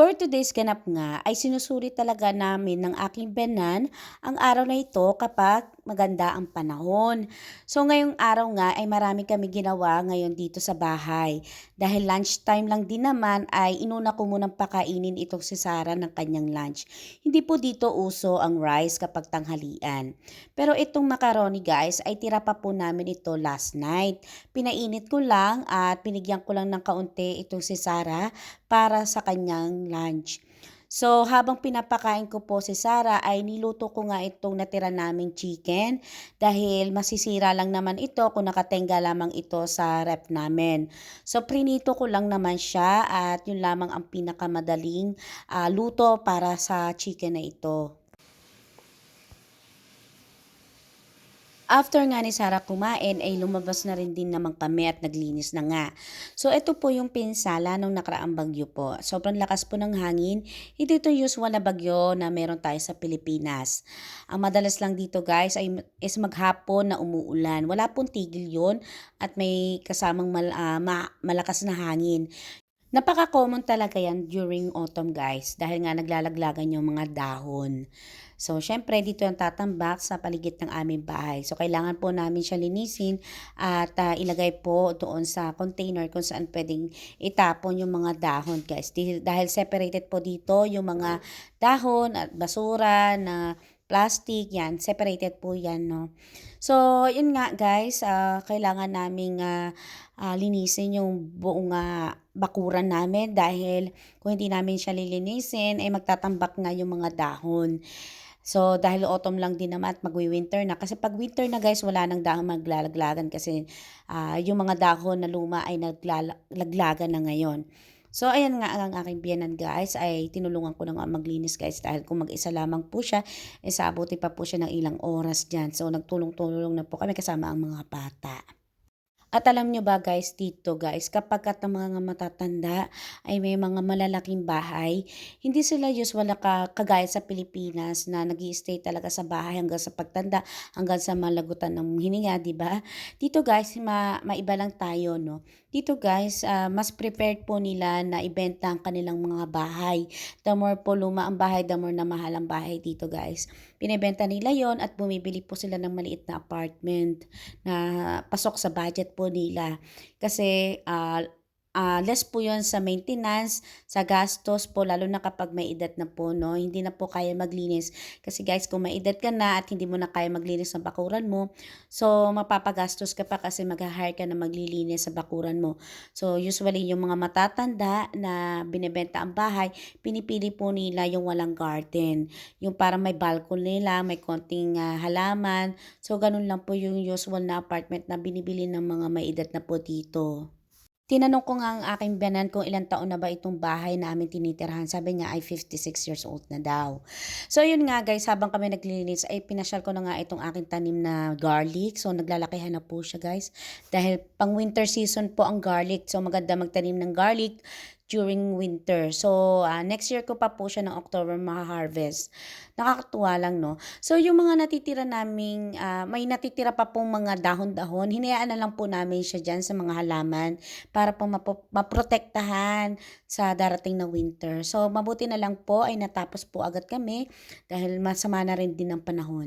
For today's ganap nga ay sinusuri talaga namin ng aking benan ang araw na ito kapag maganda ang panahon. So ngayong araw nga ay marami kami ginawa ngayon dito sa bahay. Dahil lunchtime lang din naman ay inuna ko munang pakainin itong si Sarah ng kanyang lunch. Hindi po dito uso ang rice kapag tanghalian. Pero itong macaroni guys ay tira pa po namin ito last night. Pinainit ko lang at pinigyan ko lang ng kaunti itong si Sarah para sa kanyang lunch. So, habang pinapakain ko po si Sarah ay niluto ko nga itong natira naming chicken dahil masisira lang naman ito kung nakatenga lamang ito sa rep namin. So, prinito ko lang naman siya at yun lamang ang pinakamadaling ah, luto para sa chicken na ito. After nga ni Sarah kumain ay lumabas na rin din naman kami at naglinis na nga. So ito po yung pinsala nung nakaraang bagyo po. Sobrang lakas po ng hangin. Hindi ito usual na bagyo na meron tayo sa Pilipinas. Ang madalas lang dito guys ay is maghapon na umuulan. Wala pong tigil yon at may kasamang mal, ah, ma- malakas na hangin. Napaka-common talaga yan during autumn guys dahil nga naglalaglagan yung mga dahon. So, syempre dito yung tatambak sa paligid ng aming bahay. So, kailangan po namin siya linisin at ah, ilagay po doon sa container kung saan pwedeng itapon yung mga dahon guys. Dahil separated po dito yung mga dahon at basura na plastic, yan, separated po yan, no. So, yun nga guys, ah, kailangan naming ah, ah, linisin yung buong ah, bakuran namin dahil kung hindi namin siya lilinisin, ay magtatambak nga yung mga dahon. So, dahil autumn lang din naman at magwi-winter na. Kasi pag winter na guys, wala nang dahon maglalaglagan kasi ah, yung mga dahon na luma ay naglalaglagan na ngayon. So, ayan nga ang aking biyanan guys, ay tinulungan ko na nga maglinis guys dahil kung mag-isa lamang po siya, eh sabuti pa po siya ng ilang oras dyan. So, nagtulong-tulong na po kami kasama ang mga bata. At alam nyo ba guys, dito guys, kapag at mga matatanda ay may mga malalaking bahay, hindi sila usual na ka- kagaya sa Pilipinas na nag stay talaga sa bahay hanggang sa pagtanda, hanggang sa malagutan ng hininga, di ba? Dito guys, ma maiba lang tayo, no? Dito guys, ah, mas prepared po nila na ibenta ang kanilang mga bahay. The more po luma ang bahay, the more na mahal ang bahay dito guys. Binibenta nila yon at bumibili po sila ng maliit na apartment na pasok sa budget nila. Kasi ah, ah, less po yon sa maintenance, sa gastos po, lalo na kapag may edad na po, no? Hindi na po kaya maglinis. Kasi guys, kung may edad ka na at hindi mo na kaya maglinis ng bakuran mo, so mapapagastos ka pa kasi mag-hire ka na maglilinis sa bakuran mo. So usually yung mga matatanda na binebenta ang bahay, pinipili po nila yung walang garden. Yung para may balcony lang, may konting ah, halaman. So ganun lang po yung usual na apartment na binibili ng mga may edad na po dito. Tinanong ko nga ang aking biyanan kung ilang taon na ba itong bahay namin tinitirahan. Sabi niya ay 56 years old na daw. So yun nga guys, habang kami naglilinis ay pinasyal ko na nga itong aking tanim na garlic. So naglalakihan na po siya guys. Dahil pang winter season po ang garlic. So maganda magtanim ng garlic during winter. So, ah, next year ko pa po siya ng October maha-harvest. Nakakatuwa lang, no? So, yung mga natitira naming, ah, may natitira pa pong mga dahon-dahon, hinayaan na lang po namin siya dyan sa mga halaman para po mapo- maprotektahan sa darating na winter. So, mabuti na lang po ay natapos po agad kami dahil masama na rin din ang panahon.